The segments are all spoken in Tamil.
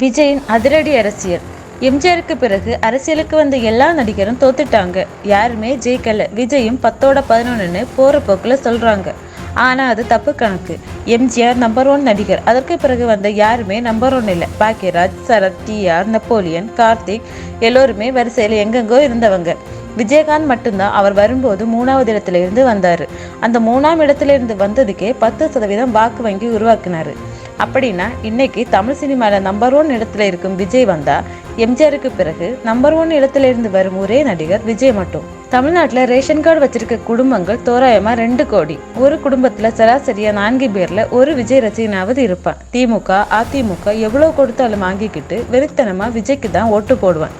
விஜயின் அதிரடி அரசியல். எம்ஜிஆருக்கு பிறகு அரசியலுக்கு வந்த எல்லா நடிகரும் தோத்துட்டாங்க. யாருமே ஜெயிக்கல. விஜயும் பத்தோட பதினொன்றுன்னு போகிற போக்கில் சொல்கிறாங்க ஆனால் அது தப்பு கணக்கு. எம்ஜிஆர் நம்பர் ஒன் நடிகர். அதற்கு பிறகு வந்த யாருமே நம்பர் ஒன் இல்லை. Bhagyaraj Sarath T R Napoleon Karthik எல்லோருமே வரிசையில் எங்கெங்கோ இருந்தவங்க. விஜயகாந்த் மட்டும்தான் அவர் வரும்போது மூணாவது இடத்துல இருந்து வந்தார். அந்த மூணாம் இடத்துல இருந்து வந்ததுக்கே பத்து சதவீதம் வாக்கு வங்கி உருவாக்குனாரு. அப்படின்னா இன்னைக்கு தமிழ் சினிமாவில் நம்பர் ஒன் இடத்துல இருக்கும் விஜய் வந்தா எம்ஜிஆருக்கு பிறகு நம்பர் ஒன் இடத்துல இருந்து வரும் ஒரே நடிகர் விஜய் மட்டும். தமிழ்நாட்டில் ரேஷன் கார்டு வச்சிருக்க குடும்பங்கள் தோராயமா ரெண்டு கோடி. ஒரு குடும்பத்தில் சராசரியா நான்கு பேர்ல ஒரு விஜய் ரசிகனாவது இருப்பான். திமுக அதிமுக எவ்வளோ கொடுத்தாலும் வாங்கிக்கிட்டு வெறித்தனமா விஜய்க்கு தான் ஓட்டு போடுவான்.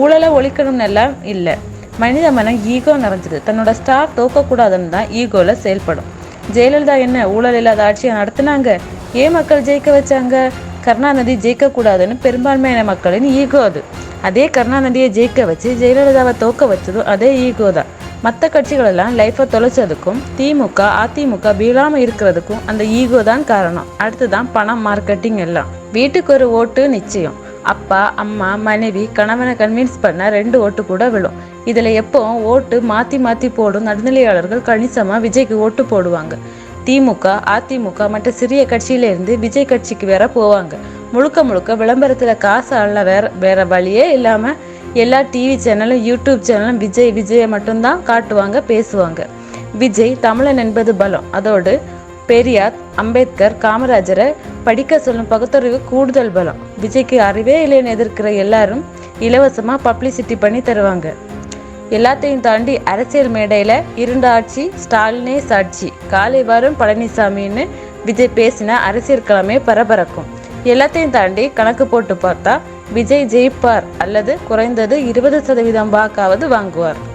ஊழலை ஒழிக்கணும்னு எல்லாம் இல்லை. மனித மனம் ஈகோ நிறைஞ்சது. தன்னோட ஸ்டார் தோக்கக்கூடாதுன்னு தான் ஈகோவில் செயல்படும். ஜெயலலிதா என்ன ஊழல் இல்லாத ஆட்சியை நடத்துனாங்க? ஏன் மக்கள் ஜெயிக்க வச்சாங்க? கருணாநிதி ஜெயிக்கக்கூடாதுன்னு பெரும்பான்மையான மக்களின் ஈகோ அது. அதே கருணாநிதியை ஜெயிக்க வச்சு ஜெயலலிதாவை தோக்க வச்சதும் அதே ஈகோ தான். மற்ற கட்சிகளெல்லாம் லைஃப்பை தொலைச்சதுக்கும் திமுக அதிமுக வீழாமல் இருக்கிறதுக்கும் அந்த ஈகோ தான் காரணம். அடுத்துதான் பணம் மார்க்கெட்டிங் எல்லாம். வீட்டுக்கு ஒரு ஓட்டு நிச்சயம். அப்பா அம்மா மனைவி கணவனை கன்வின்ஸ் பண்ண ரெண்டு ஓட்டு கூட விழும். இதில் எப்போ ஓட்டு மாற்றி மாற்றி போடும் நடுநிலையாளர்கள் கணிசமாக விஜய்க்கு ஓட்டு போடுவாங்க. திமுக அதிமுக மற்ற சிறிய கட்சியில இருந்து விஜய் கட்சிக்கு வேற போவாங்க. முழுக்க முழுக்க விளம்பரத்துல காசு அல்ல வேற வேற வழியே இல்லாம எல்லா டிவி சேனலும் யூடியூப் சேனலும் விஜய் விஜயை மட்டும்தான் காட்டுவாங்க பேசுவாங்க. விஜய் தமிழன் என்பது பலம். அதோடு பெரியார் அம்பேத்கர் காமராஜரை படிக்க சொல்லும் பகுத்தறிவு கூடுதல் பலம். விஜய்க்கு அறிவே இல்லைன்னு எதிர்க்கிற எல்லாரும் இலவசமாக பப்ளிசிட்டி பண்ணி தருவாங்க. எல்லாத்தையும் தாண்டி அரசியல் மேடையில் இருண்ட ஆட்சி ஸ்டாலினே சாட்சி. காலை வரும் பழனிசாமின்னு விஜய் பேசின அரசியல் கிழமை பரபரக்கும். எல்லாத்தையும் தாண்டி கணக்கு போட்டு பார்த்தா விஜய் ஜெயிப்பார் அல்லது குறைந்தது இருபது சதவீதம் வாக்காவது வாங்குவார்.